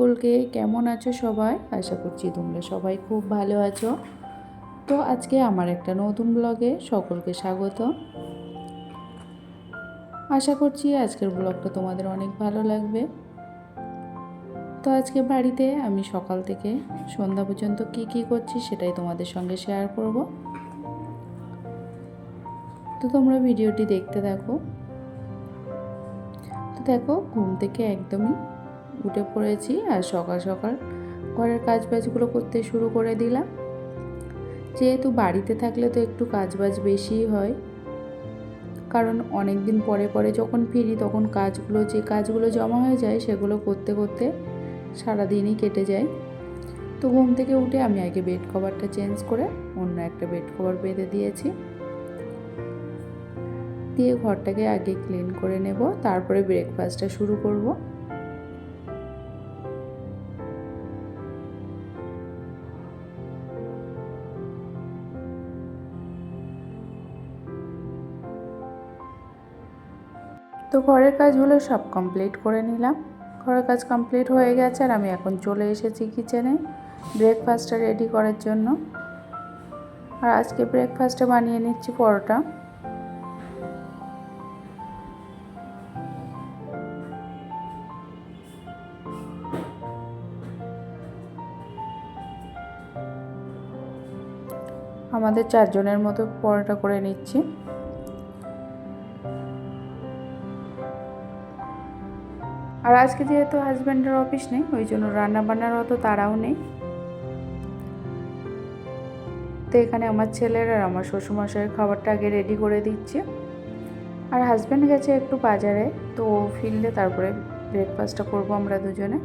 সকলকে কেমন আছো সবাই? আশা করছি তোমরা সবাই খুব ভালো আছো। তো আজকে আমার একটা নতুন ব্লগে সকলকে স্বাগত। আশা করছি আজকের ব্লগটা তোমাদের অনেক ভালো লাগবে। তো আজকে বাড়িতে আমি সকাল থেকে সন্ধ্যা পর্যন্ত কি কি করছি সেটাই তোমাদের সঙ্গে শেয়ার করব। তো তোমরা ভিডিওটি দেখতে থাকো। তো দেখো, ঘুম থেকে একদমই উঠে পড়েছি আর সকাল সকাল ঘরের কাজ বাজগুলো করতে শুরু করে দিলাম। যেহেতু বাড়িতে থাকলে তো একটু কাজ বাজ বেশিই হয়। কারণ অনেক দিন পরে পরে যখন ফিরি তখন কাজগুলো যে কাজগুলো জমা হয়ে যায় সেগুলো করতে করতে সারাদিনই কেটে যায়। তো ঘুম থেকে উঠে আমি আগে বেড কভারটা চেঞ্জ করে অন্য একটা বেড কভার বেঁধে দিয়েছি। দিয়ে ঘরটাকে আগে ক্লিন করে নেব, তারপরে ব্রেকফাস্টটা শুরু করব। তো ঘরের কাজগুলো সব কমপ্লিট করে নিলাম। ঘরের কাজ কমপ্লিট হয়ে গেছে আর আমি এখন চলে এসেছি কিচেনে ব্রেকফাস্টটা রেডি করার জন্য। আর আজকে ব্রেকফাস্টে বানিয়ে নিচ্ছি পরোটা। আমাদের চারজনের মতো পরোটা করে নিচ্ছি। আর আজকে যেহেতু হাজব্যান্ডের অফিস নেই, ওই জন্য রান্না বান্নার অত তারাও নেই। তো এখানে আমার ছেলের আর আমার শ্বশুরমশাইয়ের খাবারটা আগে রেডি করে দিচ্ছে। আর হাজব্যান্ড গেছে একটু বাজারে, তো ফিরলে তারপরে ব্রেকফাস্টটা করব আমরা দুজনে।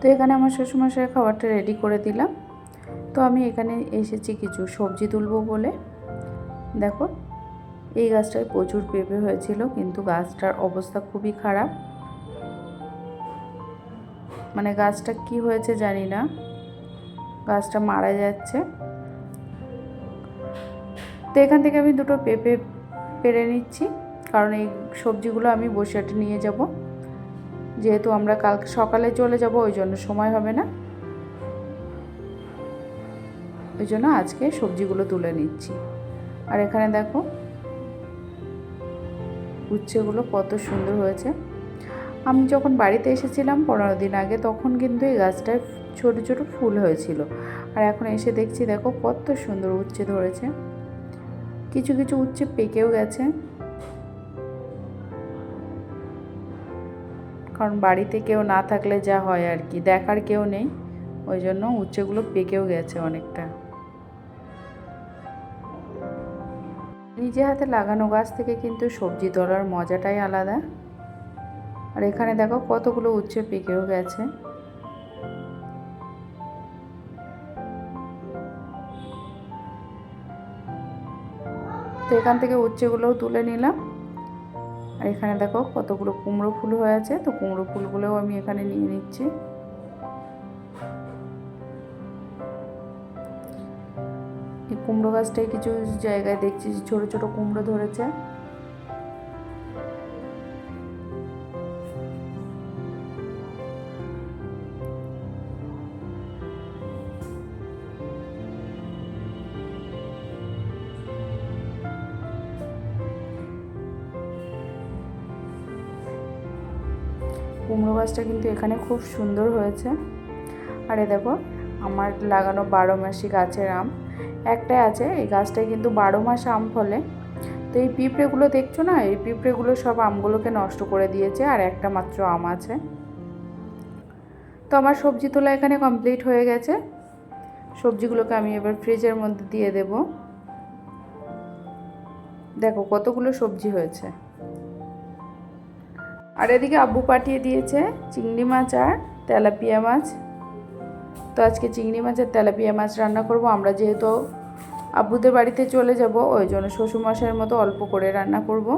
তো এখানে আমার শ্বশুরমশাইয়ের খাবারটা রেডি করে দিলাম। তো আমি এখানে এসেছি কিছু সবজি তুলবো বলে। দেখো, এই গাছটায় প্রচুর পেঁপে হয়েছিল, কিন্তু গাছটার অবস্থা খুবই খারাপ। মানে গাছটা কি হয়েছে জানি না। গাছটা মারা যাচ্ছে। তো এখান থেকে আমি দুটো পেঁপে পেরে নিচ্ছি, কারণ এই সবজিগুলো আমি বসিয়াটে নিয়ে যাব। যেহেতু আমরা কালকে সকালে চলে যাব, ওই জন্য সময় হবে না। ওই জন্য আজকে সবজিগুলো তুলে নিচ্ছি। আর এখানে দেখো, উচ্ছেগুলো কত সুন্দর হয়েছে। আমি যখন বাড়িতে এসেছিলাম পনেরো দিন আগে, তখন কিন্তু এই গাছটায় ছোট ছোট ফুল হয়েছিল। আর এখন এসে দেখছি, দেখো কত সুন্দর উচ্ছে ধরেছে। কিছু কিছু উচ্ছে পেকেও গেছে। কারণ বাড়িতে কেউ না থাকলে যা হয় আর কি। দেখার কেউ নেই। ওই জন্য উচ্ছেগুলো পেকেও গেছে অনেকটা। নিজে হাতে লাগানো গাছ থেকে কিন্তু সবজি তোলার মজাটাই আলাদা। আর এখানে দেখো কতগুলো উচ্ছে পেকেও গেছে। তো এখান থেকে উচ্ছেগুলোও তুলে নিলাম। আর এখানে দেখো কতগুলো কুমড়ো ফুল হয়ে আছে, তো কুমড়ো ফুলগুলোও আমি এখানে নিয়ে নিচ্ছি। এই কুমড়ো গাছটাই কিছু জায়গায় দেখছি ছোট ছোট কুমড়ো ধরেছে। কুমড়ো গাছটা কিন্তু এখানে খুব সুন্দর হয়েছে। আর এ দেখো, আমার লাগানো বারো মাসি গাছের আম। একটাই আছে, এই গাছটায় কিন্তু বারো মাস আম ফলে। তো এই পিঁপড়েগুলো দেখছ না? এই পিঁপড়েগুলো সব আমগুলোকে নষ্ট করে দিয়েছে, আর একটা মাত্র আম আছে। তো আমার সবজি তোলা এখানে কমপ্লিট হয়ে গেছে। সবজিগুলোকে আমি এবার ফ্রিজের মধ্যে দিয়ে দেব। দেখো কতগুলো সবজি হয়েছে। আর এদিকে আব্বু পাঠিয়ে দিয়েছে চিংড়ি মাছ আর তেলাপিয়া মাছ। তো আজকে চিংড়ি মাছের তেলাপিয়া মাছ রান্না করব। আমরা যেহেতু আব্বুদের বাড়িতে চলে যাব, ওই জন্য শ্বশুরমশাইয়ের মতো অল্প করে রান্না করব।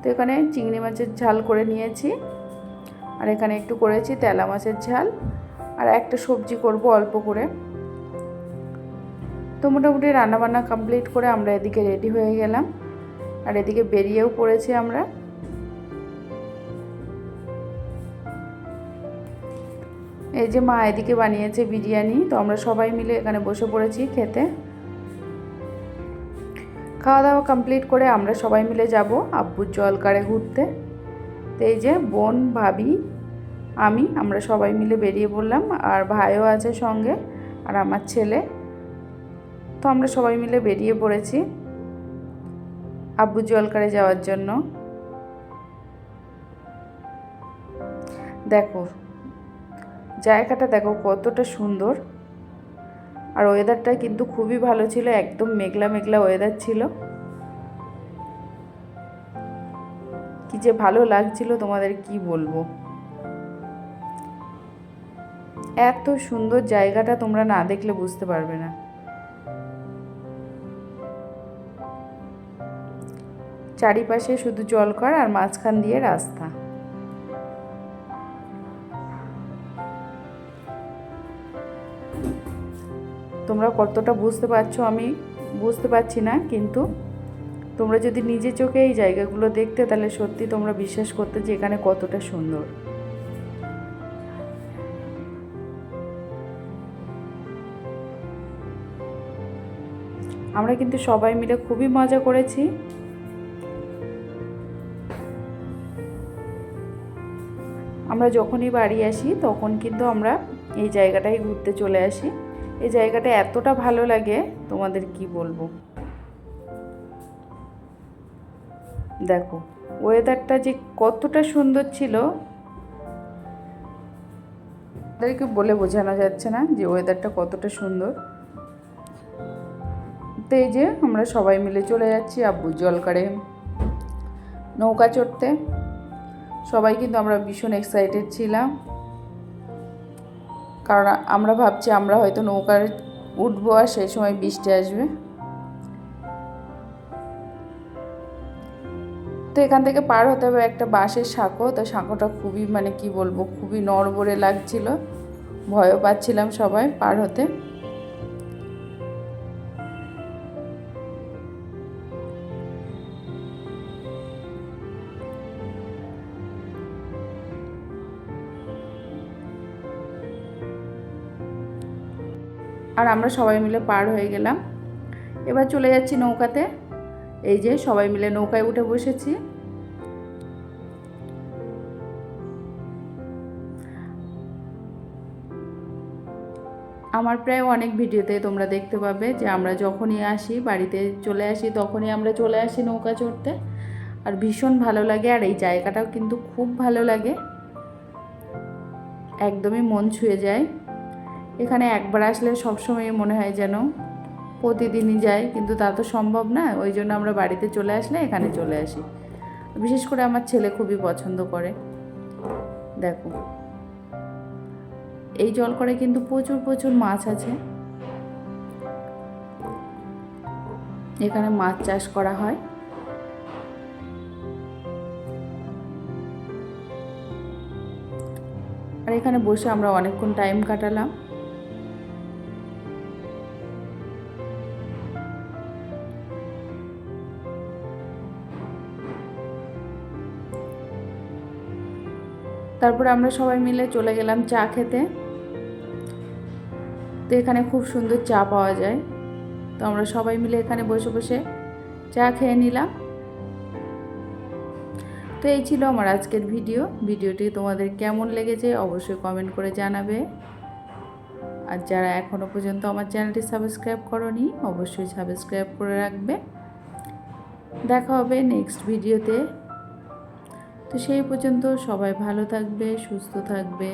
তো এখানে চিংড়ি মাছের ঝাল করে নিয়েছি। আর এখানে একটু করেছি তেলা মাছের ঝাল। আর একটা সবজি করব অল্প করে। তো মোটামুটি রান্নাবান্না কমপ্লিট করে আমরা এদিকে রেডি হয়ে গেলাম। আর এদিকে বেরিয়েও পড়েছি আমরা। এই যে মা এদিকে বানিয়েছে বিরিয়ানি, তো আমরা সবাই মিলে এখানে বসে পড়েছি খেতে। খাওয়া দাওয়া কমপ্লিট করে আমরা সবাই মিলে যাব আব্বুর জলকারে ঘুরতে। তো এই যে বোন, ভাবি, আমি, আমরা সবাই মিলে বেরিয়ে পড়লাম, আর ভাইও আছে সঙ্গে, আর আমার ছেলে। তো আমরা সবাই মিলে বেরিয়ে পড়েছি আব্বু জলকারে যাওয়ার জন্য। দেখো জায়গাটা দেখো কতটা সুন্দর। আর ওয়েদারটা কিন্তু খুবই ভালো ছিল, একদম মেঘলা মেঘলা ওয়েদার ছিল। কি যে ভালো লাগছিল তোমাদের কি বলব। এত সুন্দর জায়গাটা তোমরা না দেখলে বুঝতে পারবে না। চারিপাশে শুধু জলকর আর মাঝখান দিয়ে রাস্তা। কতটা বুঝতে পারছ আমি বুঝতে পারছি না, কিন্তু তোমরা যদি নিজে চোখে এই জায়গাগুলো দেখতে, তাহলে সত্যি তোমরা বিশ্বাস করতে যে এখানে কতটা সুন্দর। আমরা কিন্তু সবাই মিলে খুবই মজা করেছি। আমরা যখনই বাড়ি আসি, তখন কিন্তু আমরা এই জায়গাটাই ঘুরতে চলে আসি। এই জায়গাটা এতটা ভালো লাগে, তোমাদের কি বলব? দেখো ওয়েদারটা যে কতটা সুন্দর ছিল, তাদেরকে বলে বোঝানো যাচ্ছে না যে ওয়েদারটা কতটা সুন্দর। তো এই যে আমরা সবাই মিলে চলে যাচ্ছি আব্বু জলকারে। নৌকা চড়তে। সবাই কিন্তু আমরা ভীষণ এক্সাইটেড ছিলাম। কারণ আমরা ভাবছি আমরা হয়তো নৌকার উঠবো আর সেই সময় বৃষ্টি আসবে। তো এখান থেকে পার হতে হবে একটা বাঁশের সাঁকো। তো সাঁকোটা খুবই মানে কি বলব, খুবই নড়বড়ে লাগছিল। ভয়ও পাচ্ছিলাম সবাই পার হতে। আর আমরা সবাই মিলে পার হয়ে গেলাম। এবার চলে যাচ্ছি নৌকাতে। এই যে সবাই মিলে নৌকায় উঠে বসেছি। আমার প্রায় অনেক ভিডিওতে তোমরা দেখতে পাবে যে আমরা যখনই আসি, বাড়িতে চলে আসি, তখনই আমরা চলে আসি নৌকা চড়তে। আর ভীষণ ভালো লাগে আর এই জায়গাটাও কিন্তু খুব ভালো লাগে। একদমই মন ছুঁয়ে যায়। এখানে একবার আসলে সবসময় মনে হয় যেন প্রতিদিনই যাই, কিন্তু তা তো সম্ভব না, ওই জন্য আমরা বাড়িতে চলে আসলে এখানে চলে আসি। বিশেষ করে আমার ছেলে খুবই পছন্দ করে। দেখো। এই জল করে কিন্তু প্রচুর প্রচুর মাছ আছে। এখানে মাছ চাষ করা হয়। আর এখানে বসে আমরা অনেকক্ষণ টাইম কাটালাম। তারপরে আমরা সবাই মিলে চলে গেলাম চা খেতে। তো এখানে খুব সুন্দর চা পাওয়া যায়। তো আমরা সবাই মিলে এখানে বসে বসে চা খেয়ে নিলাম। তো এই ছিল আমার আজকের ভিডিও। ভিডিওটি তোমাদের কেমন লেগেছে অবশ্যই কমেন্ট করে জানাবে। আর যারা এখনও পর্যন্ত আমার চ্যানেলটি সাবস্ক্রাইব করনি, অবশ্যই সাবস্ক্রাইব করে রাখবে। দেখা হবে নেক্সট ভিডিওতে। তো সেই পর্যন্ত সবাই ভালো থাকবে সুস্থ থাকবে।